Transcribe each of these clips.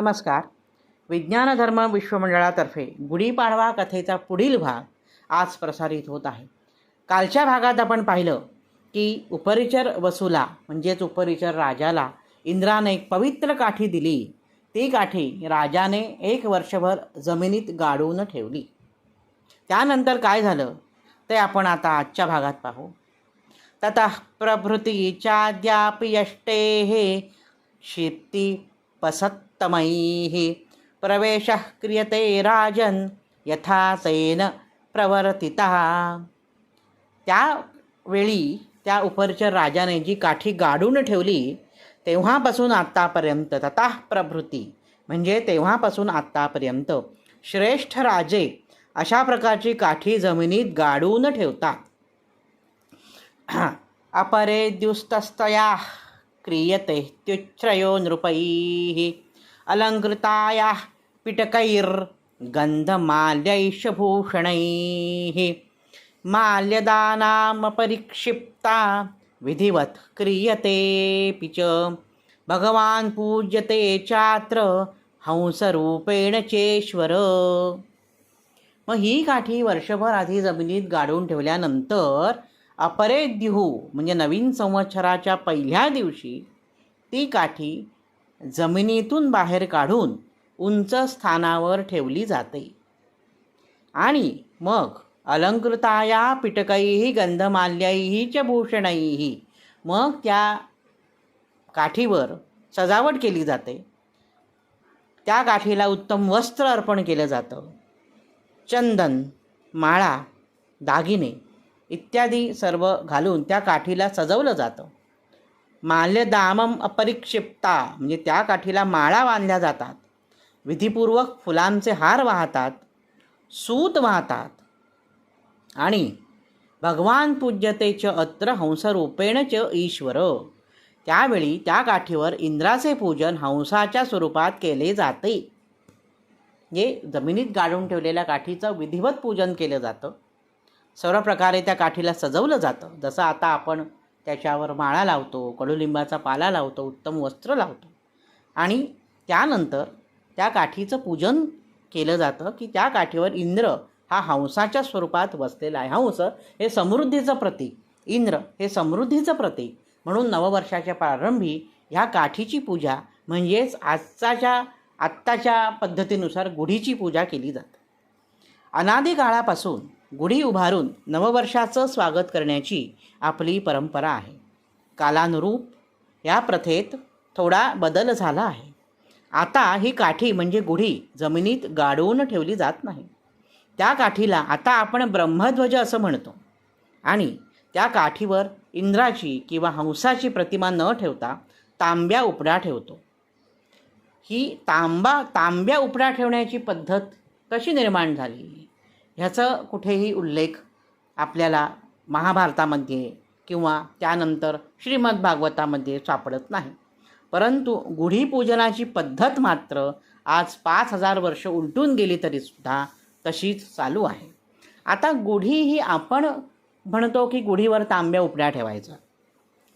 नमस्कार. विज्ञान धर्म विश्वमंडळातर्फे गुढीपाडवा कथेचा पुढील भाग आज प्रसारित होत आहे. कालच्या भागात आपण पाहिलं की उपरिचर वसूला म्हणजेच उपरिचर राजाला इंद्राने एक पवित्र काठी दिली. ती काठी राजाने एक वर्षभर जमिनीत गाडून ठेवली. त्यानंतर काय झालं? ते आपण आता आजच्या भागात पाहू. ततः हे शेती पसत्तमैः। प्रवेशः क्रियते राजन् यथा तेन प्रवर्तितः। त्यावेळी त्या उपरच्या राजाने जी काठी गाडून ठेवली तेव्हापासून आत्तापर्यंत ततः प्रभृती म्हणजे तेव्हापासून आत्तापर्यंत श्रेष्ठ राजे अशा प्रकारची काठी जमिनीत गाडून ठेवतात. अपरे द्युस्तस्तया। क्रियते त्युच्छ्रयो नृपैः। अलङ्कृतायाः पिटकैर्गन्धमाल्यैषभूषणैः। माल्यदानामपरिक्षिप्ता विधिवत् क्रियतेऽपि च। भगवान् पूज्यते चात्र हंसरूपेण चेश्वर। मग ही काठी वर्षभर आधी जमिनीत गाडून ठेवल्यानंतर अपरे द्युहू म्हणजे नवीन संवत्सराच्या पहिल्या दिवशी ती काठी जमिनीतून बाहेर काढून उंच स्थानावर ठेवली जाते. आणि मग अलंकृताया पिटकैही गंधमाल्याही च भूषणैही मग त्या काठीवर सजावट केली जाते. त्या काठीला उत्तम वस्त्र अर्पण केलं जातं. चंदन माळा दागिने इत्यादी सर्व घालून त्या काठीला सजवलं जातं. माल्यदामम अपरिक्षिप्ता म्हणजे त्या काठीला माळा बांधल्या जातात. विधीपूर्वक फुलांचे हार वाहतात सूत वाहतात. आणि भगवान पूज्यतेच अत्र हंसरूपेण च ईश्वर. त्यावेळी त्या काठीवर इंद्राचे पूजन हंसाच्या स्वरूपात केले जाते. जे जमिनीत गाडून ठेवलेल्या काठीचं विधिवत पूजन केलं जातं. सर्व प्रकारे त्या काठीला सजवलं जातं. जसं आता आपण त्याच्यावर माळा लावतो कडुलिंबाचा पाला लावतो उत्तम वस्त्र लावतो. आणि त्यानंतर त्या काठीचं पूजन केलं जातं की त्या काठीवर इंद्र हा हंसाच्या स्वरूपात बसलेला आहे. हंस हे समृद्धीचं प्रतीक. इंद्र हे समृद्धीचं प्रतीक. म्हणून नववर्षाच्या प्रारंभी ह्या काठीची पूजा म्हणजेच आजच्या आत्ताच्या पद्धतीनुसार गुढीची पूजा केली जाते. अनादी काळापासून गुढी उभारून नववर्षाचं स्वागत करण्याची आपली परंपरा आहे. कालानुरूप या प्रथेत थोडा बदल झाला आहे. आता ही काठी म्हणजे गुढी जमिनीत गाडवून ठेवली जात नाही. त्या काठीला आता आपण ब्रह्मध्वज असं म्हणतो. आणि त्या काठीवर इंद्राची किंवा हंसाची प्रतिमा न ठेवता तांब्या उपडा ठेवतो. ही तांबा तांब्या उपडा ठेवण्याची पद्धत कशी निर्माण झाली? ह्याचं कुठेही उल्लेख आपल्याला महाभारतामध्ये किंवा त्यानंतर श्रीमद भागवतामध्ये सापडत नाही. परंतु गुढीपूजनाची पद्धत मात्र आज पाच हजार वर्ष उलटून गेली तरीसुद्धा तशीच चालू आहे. आता गुढी ही आपण म्हणतो की गुढीवर तांब्या उपड्या ठेवायचा.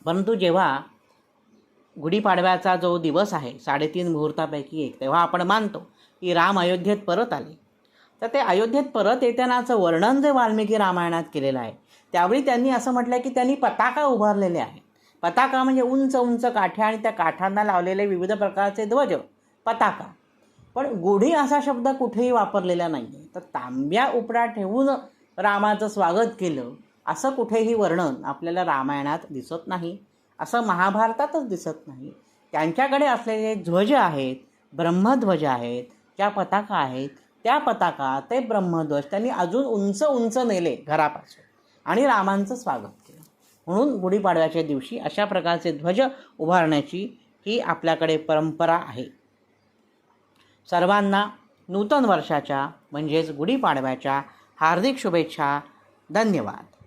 परंतु जेव्हा गुढीपाडव्याचा जो दिवस आहे साडेतीन मुहूर्तापैकी एक तेव्हा आपण मानतो की राम अयोध्येत परत आले. तर ते अयोध्येत परत येतानाचं वर्णन जे वाल्मिकी रामायणात केलेलं आहे त्यावेळी त्यांनी असं म्हटलं की त्यांनी पताका उभारलेले आहेत. पताका म्हणजे उंच उंच काठ्या आणि त्या काठांना लावलेले विविध प्रकारचे ध्वज पताका. पण गुढी असा शब्द कुठेही वापरलेला नाही आहे तर तांब्या उपडा ठेवून रामाचं स्वागत केलं असं कुठेही वर्णन आपल्याला रामायणात दिसत नाही. असं महाभारतातच दिसत नाही. त्यांच्याकडे असलेले ध्वज आहेत ब्रह्मध्वज आहेत ज्या पताका आहेत त्या पताका ते ब्रह्मध्वज त्यांनी अजून उंच उंच नेले घरापासून. आणि रामांचं स्वागत केलं. म्हणून गुढीपाडव्याच्या दिवशी अशा प्रकारचे ध्वज उभारण्याची ही आपल्याकडे परंपरा आहे. सर्वांना नूतन वर्षाच्या म्हणजेच गुढीपाडव्याच्या हार्दिक शुभेच्छा. धन्यवाद.